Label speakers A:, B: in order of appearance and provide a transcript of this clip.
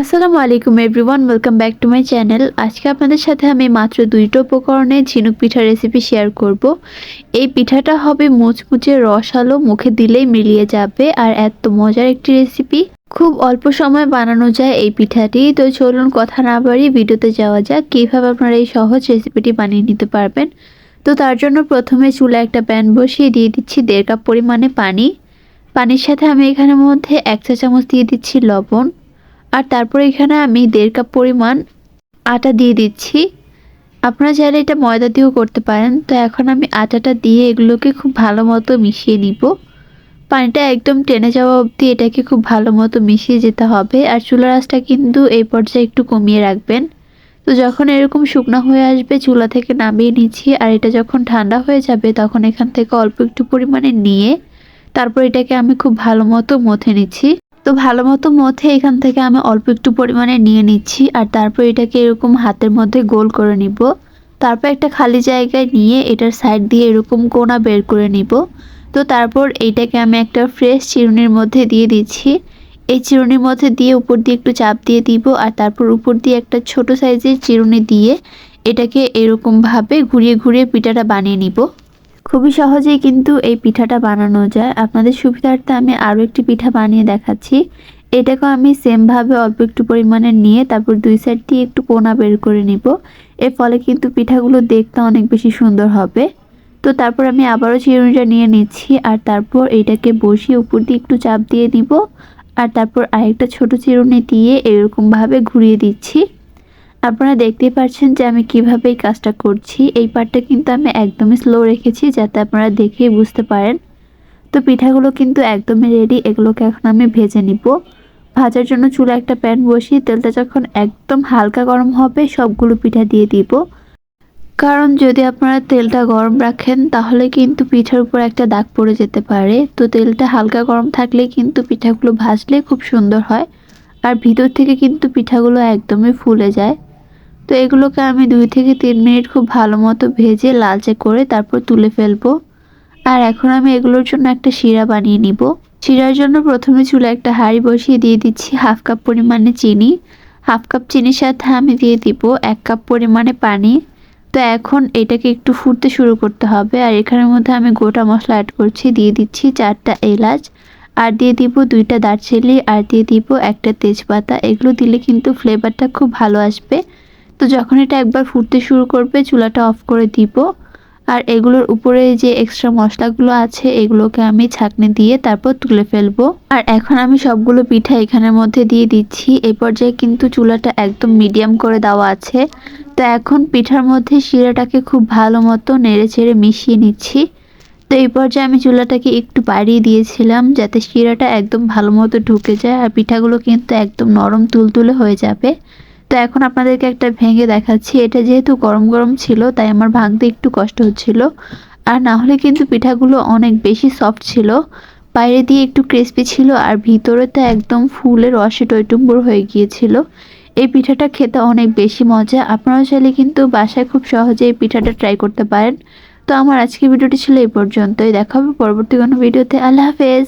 A: আসসালামু আলাইকুম everyone, welcome back to my channel. আজকে আপনাদের সাথে আমি মাত্র দুইটা উপকরণে ঝিনুক পিঠার রেসিপি শেয়ার করব। এই পিঠাটা হবে মুচমুচে রসালো, মুখে দিলেই মিলিয়ে যাবে আর এত মজার একটি রেসিপি খুব অল্প সময় বানানো যায় এই পিঠাটি, তো চলুন কথা না বাড়িয়ে ভিডিওতে যাওয়া যাক কীভাবে আপনারা এই সহজ রেসিপিটি বানিয়ে নিতে পারবেন। তো তার জন্য প্রথমে চুলা একটা প্যান বসিয়ে দিয়ে দিচ্ছি দেড় কাপ পরিমাণে পানি। পানির সাথে আমি এখানের মধ্যে এক চা চামচ দিয়ে দিচ্ছি লবণ। আর তারপর এখানে আমি দেড় কাপ পরিমাণ আটা দিয়ে দিচ্ছি। আপনারা চাইলে এটা ময়দা দিয়েও করতে পারেন। তো এখন আমি আটাটা দিয়ে এগুলোকে খুব ভালো মতো মিশিয়ে নিব। পানিটা একদম টেনে যাওয়া অবধি এটাকে খুব ভালো মতো মিশিয়ে যেতে হবে। আর চুলার আঁচটা কিন্তু এই পর্যায়ে একটু কমিয়ে রাখবেন। তো যখন এরকম শুকনো হয়ে আসবে, চুলা থেকে নামিয়ে নিচ্ছি। আর এটা যখন ঠান্ডা হয়ে যাবে, তখন এখান থেকে অল্প একটু পরিমাণে নিয়ে তারপর এটাকে আমি খুব ভালো মতো মথে নিচ্ছি। তো ভালো মতো মথে এখান থেকে আমি অল্প একটু পরিমাণে নিয়ে নিচ্ছি আর তারপর এটাকে এরকম হাতের মধ্যে গোল করে নিব। তারপর একটা খালি জায়গায় নিয়ে এটার সাইড দিয়ে এরকম কোনা বের করে নিব। তো তারপর এইটাকে আমি একটা ফ্রেশ চিরুনির মধ্যে দিয়ে দিচ্ছি। এই চিরুনির মধ্যে দিয়ে উপর দিয়ে একটু চাপ দিয়ে দিব আর তারপর উপর দিয়ে একটা ছোট সাইজের চিরুনি দিয়ে এটাকে এরকমভাবে ঘুরিয়ে ঘুরিয়ে পিঠাটা বানিয়ে নিব। খুবই সহজেই কিন্তু এই পিঠাটা বানানো যায়। আপনাদের সুবিধার্থে আমি আরও একটি পিঠা বানিয়ে দেখাচ্ছি। এটাকেও আমি সেমভাবে অল্প একটু পরিমাণে নিয়ে তারপর দুই সাইড দিয়ে একটু কোনা বের করে নিব। এর ফলে কিন্তু পিঠাগুলো দেখতে অনেক বেশি সুন্দর হবে। তো তারপর আমি আবারও চিরুনিটা নিয়ে নিচ্ছি আর তারপর এটাকে বসিয়ে উপর দিয়ে একটু চাপ দিয়ে নিব। আর তারপর আরেকটা ছোট চিরুনি দিয়ে এরকমভাবে ঘুরিয়ে দিচ্ছি। আপনারা দেখতেই পাচ্ছেন যে আমি কীভাবে এই কাজটা করছি। এই পার্টটা কিন্তু আমি একদমই স্লো রেখেছি যাতে আপনারা দেখেই বুঝতে পারেন। তো পিঠাগুলো কিন্তু একদমই রেডি এগুলোকে এখন আমি ভেজে নিব। ভাজার জন্য চুলা একটা প্যান বসিয়ে তেলটা যখন একদম হালকা গরম হবে, সবগুলো পিঠা দিয়ে দিব। কারণ যদি আপনারা তেলটা গরম রাখেন, তাহলে কিন্তু পিঠার উপর একটা দাগ পড়ে যেতে পারে। তো তেলটা হালকা গরম থাকলে কিন্তু পিঠাগুলো ভাজলে খুব সুন্দর হয়। আর ভিতর থেকে কিন্তু পিঠাগুলো একদমই ফুলে যায়। তো এগুলোকে আমি দুই থেকে তিন মিনিট খুব ভালো মতো ভেজে লালচে করে তারপর তুলে ফেলব। আর এখন আমি এগুলোর জন্য একটা শিরা বানিয়ে নিব। শিরার জন্য প্রথমে চুলে একটা হাঁড়ি বসিয়ে দিয়ে দিচ্ছি হাফ কাপ পরিমাণে চিনি। হাফ কাপ চিনির সাথে আমি দিয়ে দিব এক কাপ পরিমাণে পানি। তো এখন এটাকে একটু ফুটতে শুরু করতে হবে। আর এখানের মধ্যে আমি গোটা মশলা অ্যাড করছি, দিয়ে দিচ্ছি চারটা এলাচ। আর দিয়ে দিব দুইটা দারচিনি। আর দিয়ে দিব একটা তেজপাতা। এগুলো দিলে কিন্তু ফ্লেভারটা খুব ভালো আসবে। তো যখন এটা একবার ফুটতে শুরু করবে, চুলাটা অফ করে দিব। আর এগুলোর উপরে যে এক্সট্রা মশলাগুলো আছে, এগুলোকে আমি ছাঁকনি দিয়ে তারপর তুলে ফেলব। আর এখন আমি সবগুলো পিঠা এখানের মধ্যে দিয়ে দিচ্ছি। এই পর্যায়ে কিন্তু চুলাটা একদম মিডিয়াম করে দেওয়া আছে। তো এখন পিঠার মধ্যে শিরাটাকে খুব ভালো মতো নেড়ে চেড়ে মিশিয়ে নিচ্ছি। তো এই পর্যায়ে আমি চুলাটাকে একটু বাড়িয়ে দিয়েছিলাম, যাতে শিরাটা একদম ভালো মতো ঢুকে যায়। আর পিঠাগুলো কিন্তু একদম নরম তুলতুলে হয়ে যাবে। তো এখন আপনাদেরকে একটা ভেঙে দেখাচ্ছি। এটা যেহেতু গরম গরম ছিল, তাই আমার ভাঙতে একটু কষ্ট হচ্ছিল। আর না হলে কিন্তু পিঠাগুলো অনেক বেশি সফট ছিল। বাইরে দিয়ে একটু ক্রিস্পি ছিল আর ভিতরে তো একদম ফুলের রসে টইটুম্বুর হয়ে গিয়েছিল। এই পিঠাটা খেতে অনেক বেশি মজা। আপনারাও চাইলে কিন্তু বাসায় খুব সহজে এই পিঠাটা ট্রাই করতে পারেন। তো আমার আজকে ভিডিওটি ছিল এই পর্যন্তই। দেখা হবে পরবর্তী কোনো ভিডিওতে। আল্লাহ হাফেজ।